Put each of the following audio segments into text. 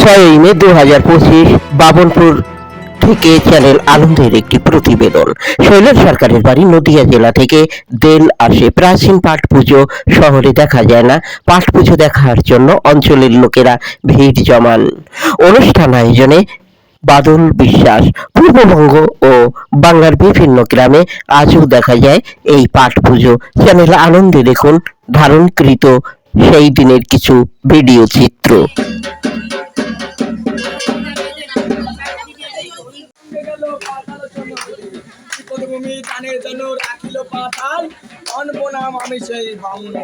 ছয়ই মে দু হাজার পঁচিশ বাবনপুর থেকে চ্যানেল আনন্দের একটি প্রতিবেদন। শৈলেন সরকারের বাড়ি নদিয়া জেলা থেকে। দেল আসে প্রাচীন পাট পুজো। শহরে দেখা যায় না। পাট পুজো দেখার জন্য অঞ্চলের লোকেরা ভিড় জমান। অনুষ্ঠান আয়োজনে বাদল বিশ্বাস, পূর্ববঙ্গ ও বাংলার বিভিন্ন গ্রামে আজও দেখা যায় এই পাট পুজো। চ্যানেল আনন্দে দেখুন ধারণকৃত সেই দিনের কিছু ভিডিও চিত্র। প্রাণের জন্য রাখিল পাতাল অনব নাম আমি সেই বামুন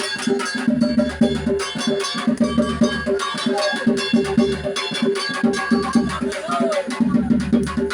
Thank you.